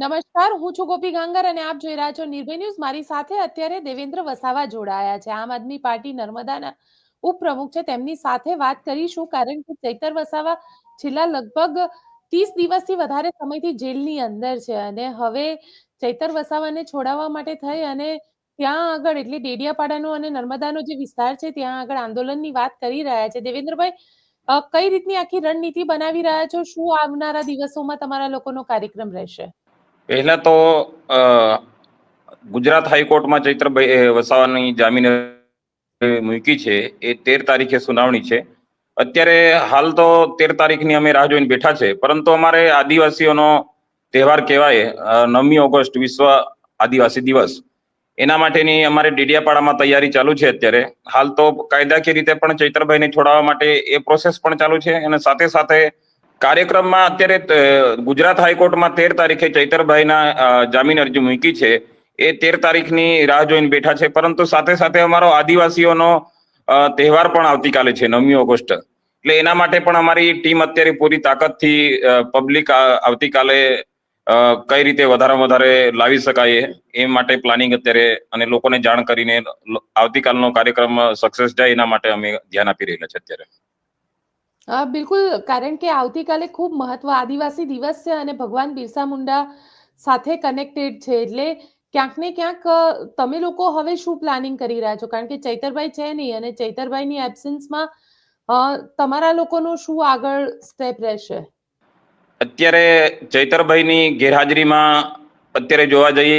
નમસ્કાર, હું છું ગોપી ગાંગર અને આપ જોઈ રહ્યા છો નિર્ભય ન્યૂઝ. મારી સાથે અત્યારે દેવેન્દ્ર વસાવા જોડાયા છે. આમ આદમી પાર્ટી નર્મદાના ઉપપ્રમુખ છે. તેમની સાથે વાત કરીશું કારણ કે ચૈતર વસાવા છેલ્લા લગભગ ત્રીસ દિવસથી વધારે સમયથી જેલની અંદર છે અને હવે ચૈતર વસાવાને છોડાવવા માટે થઈ અને ત્યાં આગળ એટલે ડેડિયાપાડાનો અને નર્મદાનો જે વિસ્તાર છે, ત્યાં આગળ આંદોલનની વાત કરી રહ્યા છે. દેવેન્દ્રભાઈ કઈ રીતની આખી રણનીતિ બનાવી રહ્યા છો? શું આવનારા દિવસોમાં તમારા લોકોનો કાર્યક્રમ રહેશે? પહેલા તો ગુજરાત હાઈકોર્ટમાં ચૈત્રભાઈ વસાવાની જામીન મૂકી છે. એ તેર તારીખે સુનાવણી છે. અત્યારે હાલ તો તેર તારીખની અમે રાહ જોઈને બેઠા છે. પરંતુ અમારે આદિવાસીઓનો તહેવાર કહેવાય નવમી ઓગસ્ટ વિશ્વ આદિવાસી દિવસ. એના માટેની અમારે ડીડિયાપાડામાં તૈયારી ચાલુ છે અત્યારે. હાલ તો કાયદાકીય રીતે પણ ચૈત્રભાઈને છોડાવવા માટે એ પ્રોસેસ પણ ચાલુ છે. અને સાથે સાથે કાર્યક્રમમાં અત્યારે ગુજરાત હાઈકોર્ટમાં તેર તારીખે ચૈતરભાઈના જામીન અરજી મૂકી છે. એ તેર તારીખની રાહ જોઈને બેઠા છે. પરંતુ સાથે સાથે અમારો આદિવાસીઓનો તહેવાર પણ આવતીકાલે છે, નવમી ઓગસ્ટ. એટલે એના માટે પણ અમારી ટીમ અત્યારે પૂરી તાકાતથી પબ્લિક આવતીકાલે કઈ રીતે વધારે વધારે લાવી શકાય એ માટે પ્લાનિંગ અત્યારે અને લોકોને જાણ કરીને આવતીકાલનો કાર્યક્રમ સક્સેસ જાય એના માટે અમે ધ્યાન આપી રહેલા છે અત્યારે. હા બિલકુલ, કારણ કે આવતીકાલે ખૂબ મહત્વ, આદિવાસી દિવસ છે અને ભગવાન બિરસા મુંડા સાથે કનેક્ટેડ છે. એટલે ક્યાંક ને ક્યાંક તમે લોકો હવે શું પ્લાનિંગ કરી રહ્યા છો? કારણ કે ચૈતરભાઈ છે નહીં અને ચૈતરભાઈની એબ્સન્સમાં તમારા લોકોનું શું આગળ સ્ટેપ રહેશે? અત્યારે ચૈતરભાઈની ગેરહાજરીમાં અત્યારે જોવા જઈએ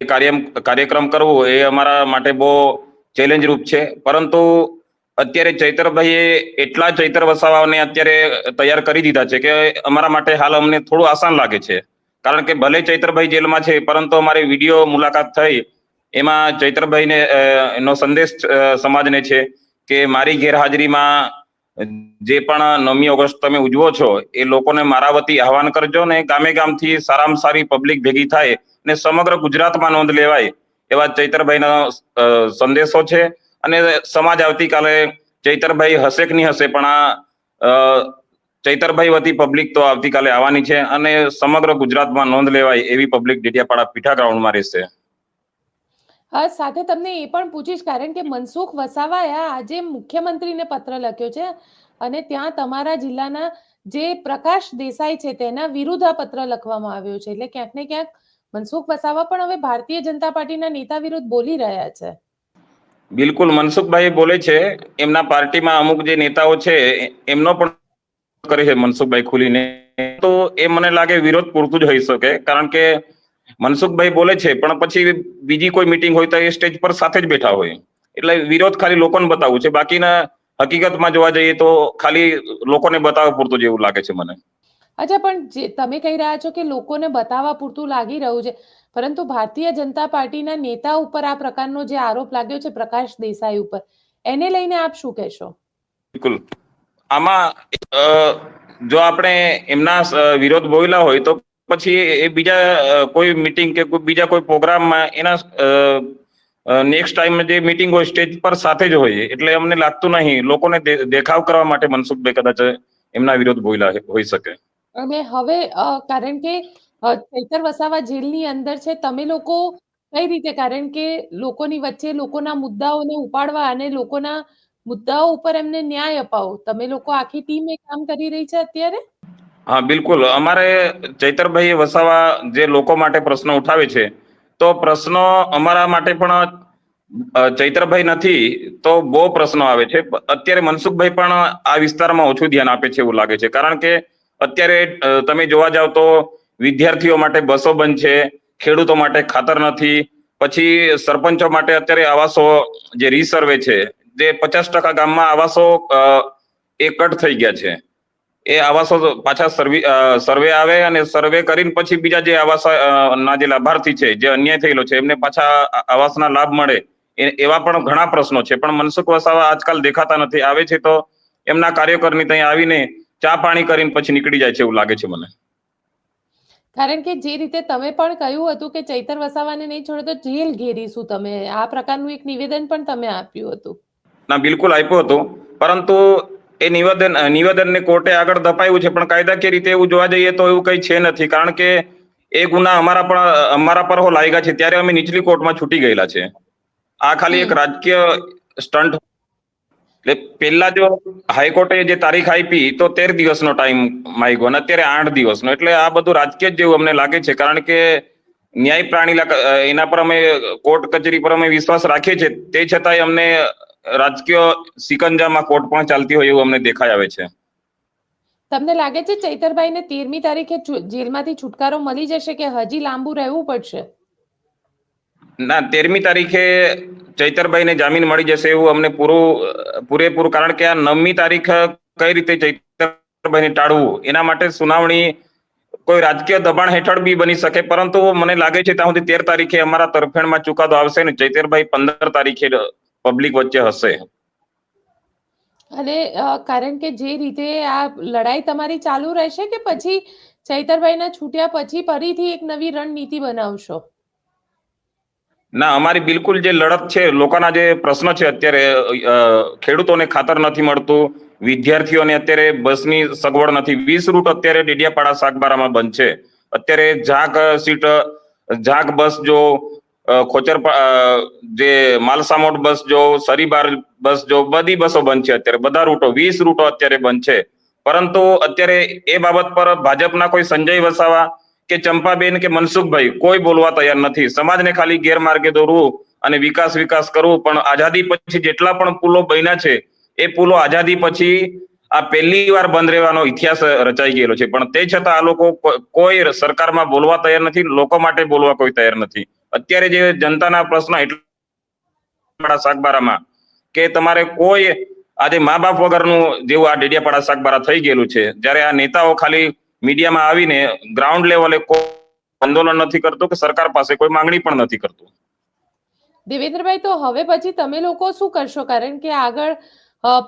કાર્ય કાર્યક્રમ કરવો એ અમારા માટે બહુ ચેલેન્જ રૂપ છે. પરંતુ અત્યારે ચૈતરભાઈએ એટલા ચૈતર વસાવાને અત્યારે તૈયાર કરી દીધા છે કે અમારા માટે હાલ અમને થોડું આસાન લાગે છે. કારણ કે ભલે ચૈતરભાઈ જેલમાં છે, પરંતુ અમારી વીડિયો મુલાકાત થઈ. એમાં ચૈતરભાઈને નો સંદેશ સમાજને છે કે મારી ગેરહાજરીમાં જે પણ નવમી ઓગસ્ટ તમે ઉજવો છો, એ લોકોને મારા વતી આહવાન કરજો ને ગામે ગામથી સારામાં સારી પબ્લિક ભેગી થાય ને સમગ્ર ગુજરાતમાં નોંધ લેવાય એવા ચૈતરભાઈનો સંદેશો છે. અને સમાજ આવતીકાલે ચૈતરભાઈ હશે કે નહીં હશે, પણ આ ચૈતરભાઈ વતી પબ્લિક તો આવતીકાલે આવવાની છે અને સમગ્ર ગુજરાતમાં નોંધ લેવાય એવી પબ્લિક ડેડિયાપાડા પીઠા ગ્રાઉન્ડમાં રહેશે. સાથે તમને એ પણ પૂછીશ, કારણ કે મનસુખ વસાવાએ આજે મુખ્યમંત્રીને પત્ર લખ્યો છે અને ત્યાં તમારા જિલ્લાના જે પ્રકાશ દેસાઈ છે તેના વિરુદ્ધ આ પત્ર લખવામાં આવ્યો છે. એટલે ક્યાંક ને ક્યાંક મનસુખ વસાવા પણ હવે ભારતીય જનતા પાર્ટીના નેતા વિરુદ્ધ બોલી રહ્યા છે. બિલકુલ મનસુખભાઈ બોલે છે, એમના પાર્ટીમાં અમુક જે નેતાઓ છે, એમનો પણ કરે છે મનસુખભાઈ ખુલીને. તો એ મને લાગે વિરોધ પૂરતું જ હોઈ શકે, કારણ કે મનસુખભાઈ બોલે છે, પણ પછી બીજી કોઈ મીટિંગ હોય તો એ સ્ટેજ પર સાથે જ બેઠા હોય. એટલે વિરોધ ખાલી લોકોને બતાવવું છે, બાકીના હકીકતમાં જોવા જઈએ તો ખાલી લોકોને બતાવવા પૂરતું જેવું લાગે છે મને. અચ્છા, પણ જે તમે કહી રહ્યા છો કે લોકોને બતાવવા પૂરતું લાગી રહ્યું છે, પરંતુ ભારતીય જનતા પાર્ટીના નેતા ઉપર આ પ્રકારનો જે આરોપ લાગ્યો છે પ્રકાશ દેસાઈ ઉપર, એને લઈને આપ શું કહેશો? બિલકુલ. આમાં જો આપણે એમના વિરોધ બોલ્યા હોય તો પછી એ બીજા કોઈ મીટિંગ કે બીજા કોઈ પ્રોગ્રામમાં એના નેક્સ્ટ ટાઈમ જે મીટિંગ હોય સ્ટેજ પર સાથે જ હોય, એટલે અમને લાગતું નહીં. લોકોને દેખાવ કરવા માટે મનસુખભાઈ કદાચ એમના વિરોધ બોલ્યા હોઈ શકે. અને હવે કારણ કે ચૈતર વસાવા જેલની અંદર છે તમે લોકો કઈ રીતે કારણ કે લોકોની વચ્ચે લોકોના મુદ્દાઓને ઉપાડવા અને લોકોના મુદ્દાઓ ઉપર એમને ન્યાય અપાવો તમે લોકો આખી ટીમ કામ કરી રહી છે અત્યારે? હા બિલકુલ. અમારે ચૈતરભાઈ વસાવા જે લોકો માટે પ્રશ્નો ઉઠાવે છે તો પ્રશ્નો અમારા માટે પણ અ, ચૈતરભાઈ નથી તો બહુ પ્રશ્નો આવે છે. અત્યારે મનસુખભાઈ પણ આ વિસ્તારમાં ઓછું ધ્યાન આપે છે એવું લાગે છે. કારણ કે અત્યારે તમે જોવા જાવ તો વિદ્યાર્થીઓ માટે બસો બંધ છે, ખેડૂતો માટે ખાતર નથી, પછી સરપંચો માટે અત્યારે આવાસો જે રીસર્વે છે, જે પચાસ ટકા ગામમાં આવાસો એ કટ થઈ ગયા છે. એ આવાસો પાછા સર્વે સર્વે આવે અને સર્વે કરીને પછી બીજા જે આવાસ ના જે લાભાર્થી છે, જે અન્યાય થયેલો છે, એમને પાછા આવાસના લાભ મળે. એવા પણ ઘણા પ્રશ્નો છે, પણ મનસુખ વસાવા આજકાલ દેખાતા નથી. આવે છે તો એમના કાર્યકરની ત્યાં આવીને ચા પાણી કરીને પછી નીકળી જાય છે એવું લાગે છે મને. કારણ કે જે રીતે તમે પણ કહ્યું હતું કે ચૈતર વસાવાને નહીં છોડે તો જેલ ઘેરીશું તમે. આ પ્રકારનું એક નિવેદન પણ તમે આપ્યું હતું. ના બિલકુલ આપ્યું હતું. પરંતુ એ નિવેદન નિવેદનને કોર્ટે આગળ ધપાયું છે પણ કાયદાકીય રીતે એવું જોવા જઈએ તો એવું કઈ છે નથી. કારણ કે એ ગુના અમારા પણ અમારા પર હો લાગ્યા છે ત્યારે અમે નીચલી કોર્ટમાં છૂટી ગયેલા છે. આ ખાલી એક રાજકીય સ્ટન્ટ એટલે પહેલા જો હાઈકોર્ટે જે તારીખ આપી તો તેર દિવસનો ટાઈમ માંગ્યો અને અત્યારે આઠ દિવસનો. એટલે આ બધું રાજકીય જેવું અમને લાગે છે. કારણ કે ન્યાય પ્રાણી એના પર અમે કોર્ટ કચેરી પર અમે વિશ્વાસ રાખીએ છીએ. તે છતાંય અમને રાજકીય સિકંજામાં કોર્ટ પણ ચાલતી હોય એવું અમને દેખાઈ આવે છે. તમને લાગે છે ચૈતરભાઈને તેરમી તારીખે જેલમાંથી છુટકારો મળી જશે કે હજી લાંબુ રહેવું પડશે? ના તેરમી તારીખે ચૈતરભાઈને જામીન મળી જશે એવું અમને પૂરું પૂરેપૂરું કારણ કે આ નવમી તારીખ કઈ રીતે ચૈતરભાઈને ટાળવું? એના માટે સુનાવણી કોઈ રાજકીય દબાણ હેઠળ બી બની શકે, પરંતુ મને લાગે છે ત્યાં સુધી તેર તારીખે અમારા તરફેણમાં ચુકાદો આવશે ને ચૈતરભાઈ પંદર તારીખે પબ્લિક વચ્ચે હશે. અને કારણ કે જે રીતે આ લડાઈ તમારી ચાલુ રહેશે કે પછી ચૈતરભાઈના છૂટ્યા પછી ફરીથી એક નવી રણનીતિ બનાવશો? ના, અમારી બિલકુલ જે લડત છે, લોકોના જે પ્રશ્ન છે, અત્યારે ખેડૂતોને ખાતર નથી મળતું, વિદ્યાર્થીઓને અત્યારે બસની સગવડ નથી. વીસ રૂટ અત્યારે ડેડિયાપાડા સાગબારામાં બંધ છે. અત્યારે ઝાક સીટ, ઝાક બસ જો ખોચર જે માલસામોટ બસ જો, સરીબાર બસ જો, બધી બસો બંધ છે અત્યારે. બધા રૂટો, વીસ રૂટો અત્યારે બંધ છે. પરંતુ અત્યારે એ બાબત પર ભાજપના કોઈ સંજય વસાવા કે ચંપાબેન કે મનસુખભાઈ, કોઈ બોલવા તૈયાર નથી. સમાજને ખાલી ગેરમાર્ગે દોરવું અને વિકાસ વિકાસ કરવું, પણ આઝાદી પછી જેટલા પણ પુલો બન્યા છે, એ પુલો આઝાદી પછી આ પહેલી વાર બંધ રહેવાનો ઇતિહાસ રચાઈ ગયેલો છે. પણ તે છતાં આ લોકો કોઈ સરકારમાં બોલવા તૈયાર નથી, લોકો માટે બોલવા કોઈ તૈયાર નથી. અત્યારે જે જનતાના પ્રશ્ન એટલા શાકબારામાં કે તમારે કોઈ આજે મા બાપ વગરનું જેવું આ ડેડિયાપાડા શાકબારા થઈ ગયેલું છે. જ્યારે આ નેતાઓ ખાલી મીડિયામાં આવીને ગ્રાઉન્ડ લેવલે કોઈ આંદોલન નથી કરતું કે સરકાર પાસે કોઈ માંગણી પણ નથી કરતું? દેવેન્દ્રભાઈ તો હવે પછી તમે લોકો શું કરશો? કારણ કે આગળ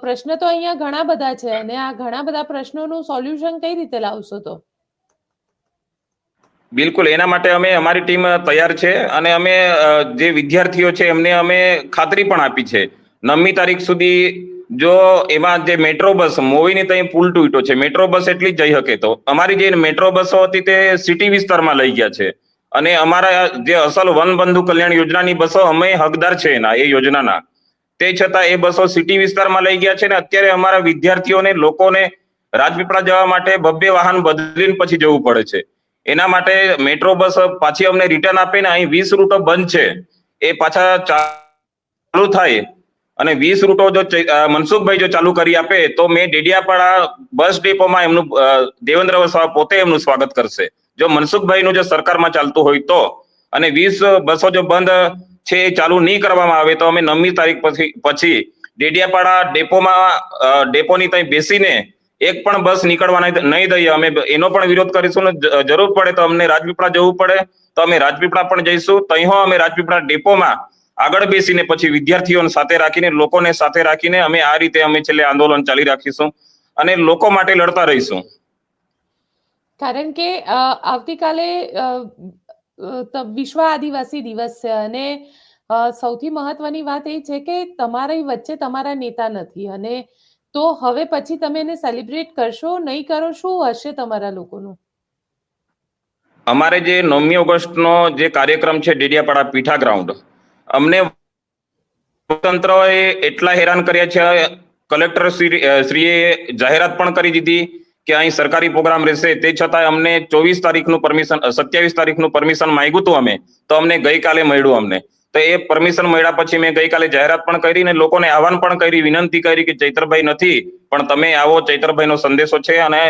પ્રશ્ન તો અહીંયા ઘણા બધા છે અને આ ઘણા બધા પ્રશ્નોનું સોલ્યુશન કઈ રીતે લાવશો તો? બિલકુલ. એના માટે અમે અમારી ટીમ તૈયાર છે અને અમે જે વિદ્યાર્થીઓ છે એમને અમે ખાતરી પણ આપી છે. નવમી તારીખ સુધી જો એમાં જે મેટ્રો બસ મોવીની ત્યાં પુલ તૂટ્યો છે. મેટ્રો બસ એટલી જઈ શકે તો. અમારી જે મેટ્રો બસો હતી તે સિટી વિસ્તારમાં લઈ ગયા છે. અને અમારા જે અસલ વન બંધુ કલ્યાણ યોજનાની બસો અમે હકદાર છે એના, એ યોજનાના. તે છતાં એ બસો સિટી વિસ્તારમાં લઈ ગયા છે ને અત્યારે અમારા વિદ્યાર્થીઓને, લોકોને રાજપીપળા જવા માટે ભવ્ય વાહન બદલીને પછી જવું પડે છે. એના માટે મેટ્રો બસ પાછી અમને રિટર્ન આપે ને અહીં વીસ રૂટો બંધ છે. એ પાછા ચાલુ થાય. અને વીસ રૂટો જો મનસુખભાઈ જો ચાલુ કરી આપે, તો મેં ડેડિયાપાડા બસ ડેપોમાં એમનું દેવેન્દ્ર વસાવા પોતે એમનું સ્વાગત કરશે. જો મનસુખભાઈનું જો સરકારમાં ચાલતું હોય તો, અને વીસ બસો જો બંધ છે, એ ચાલુ નહીં કરવામાં આવે, તો અમે નવમી તારીખ પછી પછી ડેડિયાપાડા ડેપોમાં ડેપોની ત્યાં બેસીને એક પણ બસ નીકળવા નહીં દઈએ. અમે એનો પણ વિરોધ કરીશું ને જરૂર પડે તો અમને રાજપીપળા જવું પડે. તો અમે રાજપીપળા પણ જઈશું. તહીં અમે રાજપીપળા ડેપોમાં આગળ બેસીને પછી વિદ્યાર્થીઓને સાથે રાખીને લોકોને સાથે રાખીને અમે આ રીતે અમે છેલ્લે આંદોલન ચાલી રાખીશું અને લોકો માટે લડતા રહીશું. કારણ કે આવતીકાલે વિશ્વ આદિવાસી દિવસ છે અને સૌથી મહત્વની વાત એ છે કે તમારી વચ્ચે તમારા નેતા નથી અને તો હવે પછી તમે એને સેલિબ્રેટ કરશો નહીં કરો શું હશે તમારા લોકોનું? અમારે જે નવમી ઓગસ્ટનો જે કાર્યક્રમ છે ડેડિયાપાડા પીઠા ગ્રાઉન્ડ અમને તંત્રએ એટલા હેરાન કર્યા છે, કલેક્ટર શ્રી એ જાહેરાત પણ કરી દીધી કે અહીં સરકારી પ્રોગ્રામ રહેશે. તે છતાં અમને ચોવીસ તારીખનું પરમિશન સત્યાવીસ તારીખનું પરમિશન માંગ્યું હતું અમે, તો અમને ગઈકાલે મળ્યું અમને. તો એ પરમિશન મળ્યા પછી મેં ગઈકાલે જાહેરાત પણ કરી ને લોકોને આહવાન પણ કરી, વિનંતી કરી કે ચૈતરભાઈ નથી, પણ તમે આવો, ચૈતરભાઈનો સંદેશો છે અને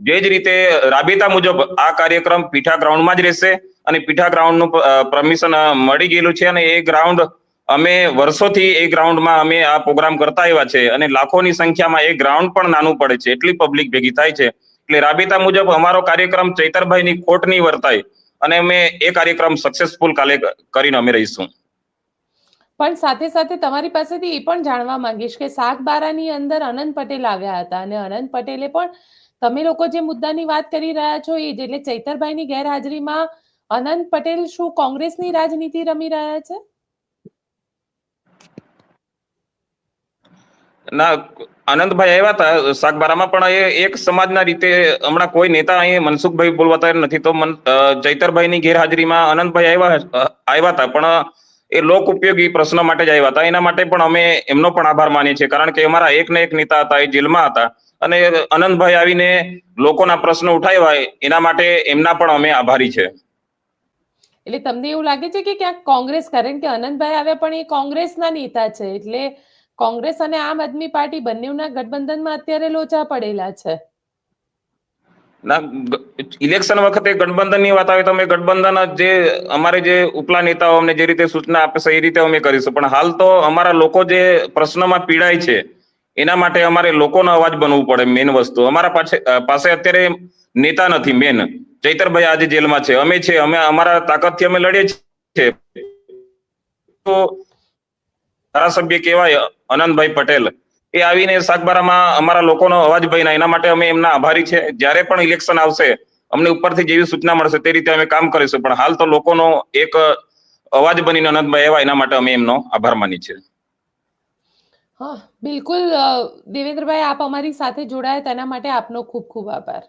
જે જ રીતે રાબેતા મુજબ આ કાર્યક્રમ પીઠા ગ્રાઉન્ડમાં જ રહેશે. અને પીઠા ગ્રાઉન્ડનું પરમિશન મળી ગયેલું છે અને એ ગ્રાઉન્ડ અમે વર્ષોથી એ ગ્રાઉન્ડમાં અમે આ પ્રોગ્રામ કરતા આવ્યા છે અને લાખોની સંખ્યામાં એ ગ્રાઉન્ડ પણ નાનું પડે છે, એટલી પબ્લિક ભેગી થાય છે. એટલે રાબેતા મુજબ અમારો કાર્યક્રમ ચૈતરભાઈની ખોટ નહીં વર્તાય અને અમે એ કાર્યક્રમ સક્સેસફુલ કાલે કરીને અમે રહીશું. પણ સાથે સાથે તમારી પાસેથી એ પણ જાણવા માંગીશ કે સાગબારાની અંદર અનંત પટેલ આવ્યા હતા અને અનંત પટેલે પણ તમે લોકો જે મુદ્દાની વાત કરી રહ્યા છો એ જ, એટલે ચૈતરભાઈની ગેરહાજરીમાં અનંત પટેલ શું કોંગ્રેસની રાજનીતિ રમી રહ્યા છે? ના આનંદભાઈ આવ્યા હતા સાગબારામાં, પણ એ એક સમાજના રીતે હમણાં કોઈ નેતા અહીં મનસુખભાઈ બોલવાતા નથી. તો મન ચૈતરભાઈની ગેરહાજરીમાં આનંદભાઈ આવ્યા આવ્યા હતા, પણ એ લોક ઉપયોગી પ્રશ્ન માટે જ આવ્યા હતા. એના માટે પણ અમે એમનો પણ આભાર માનીએ છીએ, કારણ કે અમારા એક ને એક નેતા હતા, એ જેલમાં હતા. અને આનંદભાઈ આવીને લોકોના પ્રશ્નો ઉઠાવ્યા, એના માટે એમના પણ અમે આભારી છે એટલે તમને એવું લાગે છે કે ક્યાંક કોંગ્રેસ, કારણ કે અનંતભાઈ આવ્યા પણ એ કોંગ્રેસના નેતા છે, એટલે કોંગ્રેસ અને આમ આદમી પાર્ટી બંનેના ગઠબંધનમાં અત્યારે લોચા પડેલા છે. ના ઇલેક્શન વખતે ગઠબંધનની વાત આવે તો અમે ગઠબંધન જે, અમારે જે ઉપલા નેતાઓ અમને જે રીતે સૂચના આપે છે એ રીતે અમે કરીશું. પણ હાલ તો અમારા લોકો જે પ્રશ્નમાં પીડાય છે એના માટે અમારે લોકોનો અવાજ બનવું પડે મેન વસ્તુ. અમારા પાસે પાસે અત્યારે નેતા નથી મેન ચૈતરભાઈ આજે જેલમાં છે. અમે છે, અમે અમારા તાકાતથી અમે લડીએ છીએ તો ધારાસભ્ય કહેવાય અનંતભાઈ પટેલ. એ આવીને સાગબારામાં અમારા લોકોનો અવાજ બન્યા. એના માટે અમે એમના આભારી છે. જ્યારે પણ ઇલેક્શન આવશે, અમને ઉપરથી જેવી સૂચના મળશે તે રીતે અમે કામ કરીશું. પણ હાલ તો લોકોનો એક અવાજ બનીને અનંતભાઈ એવા એના માટે અમે એમનો આભાર માની છે હા બિલકુલ દેવેન્દ્રભાઈ આપ અમારી સાથે જોડાયા તેના માટે આપનો ખૂબ ખૂબ આભાર.